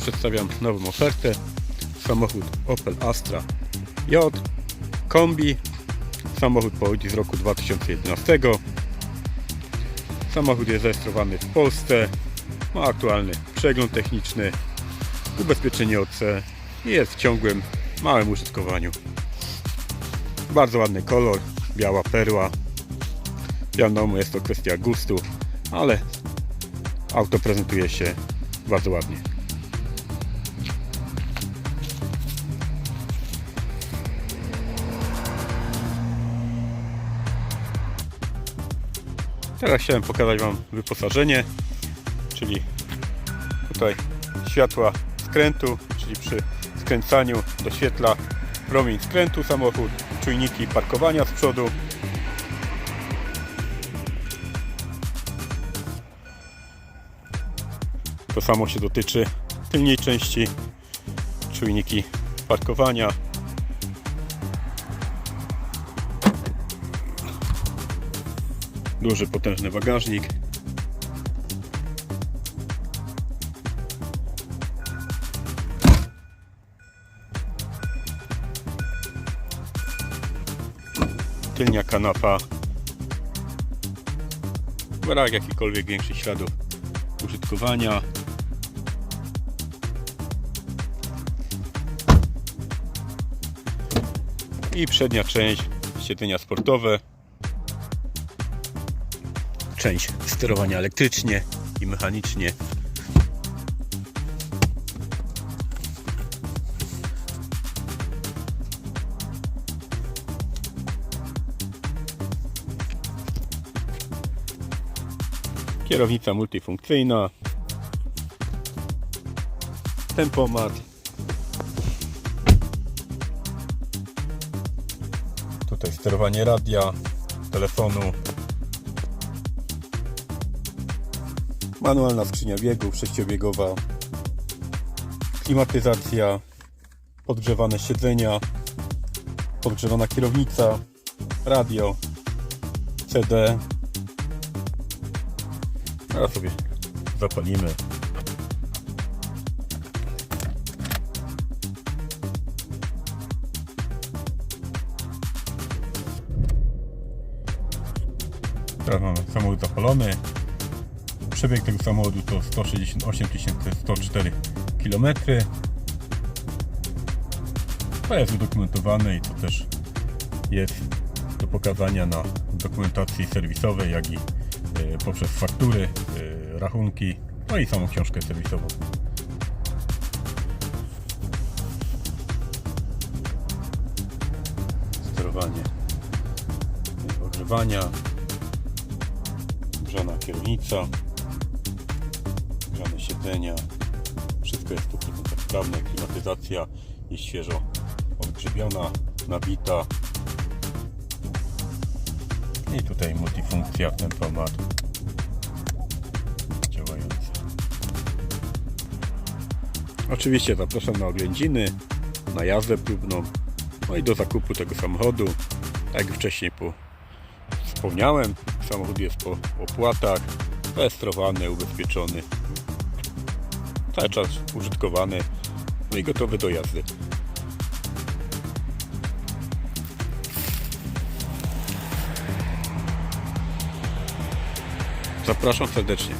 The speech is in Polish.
przedstawiam nową ofertę. Samochód Opel Astra J, kombi. Samochód pochodzi z roku 2011. Samochód jest zarejestrowany w Polsce. Ma aktualny przegląd techniczny, ubezpieczenie OC i jest w ciągłym, małym użytkowaniu. Bardzo ładny kolor, biała perła. Wiadomo, jest to kwestia gustu, ale auto prezentuje się bardzo ładnie. Teraz chciałem pokazać Wam wyposażenie, czyli tutaj światła skrętu, czyli przy skręcaniu doświetla promień skrętu samochód, czujniki parkowania z przodu. To samo się dotyczy tylnej części, czujniki parkowania. Duży, potężny bagażnik. tylnia kanapa. Brak jakichkolwiek większych śladów użytkowania. I przednia część, siedzenia sportowe. Część sterowania elektrycznie i mechanicznie. Kierownica multifunkcyjna. Tempomat. Tutaj sterowanie radia, telefonu. Manualna skrzynia biegów, sześciobiegowa. Klimatyzacja. Podgrzewane siedzenia. Podgrzewana kierownica. Radio. CD. Teraz sobie zapalimy. Teraz mamy samochód zapalony. Przebieg tego samochodu to 168 104 km. To jest udokumentowane i to też jest do pokazania na dokumentacji serwisowej, jak i e, poprzez faktury, e, rachunki, no i samą książkę serwisową. Sterowanie ogrzewania, grzana kierownica, wszystko jest tu sprawne, klimatyzacja jest świeżo odgrzebiona, nabita, i tutaj multifunkcja, tempomat działający. Oczywiście zapraszam na oględziny, na jazdę próbną, no i do zakupu tego samochodu. Tak jak wcześniej po, wspomniałem, samochód jest po opłatach, rejestrowany, ubezpieczony, cały czas użytkowany, no i gotowy do jazdy. Zapraszam serdecznie.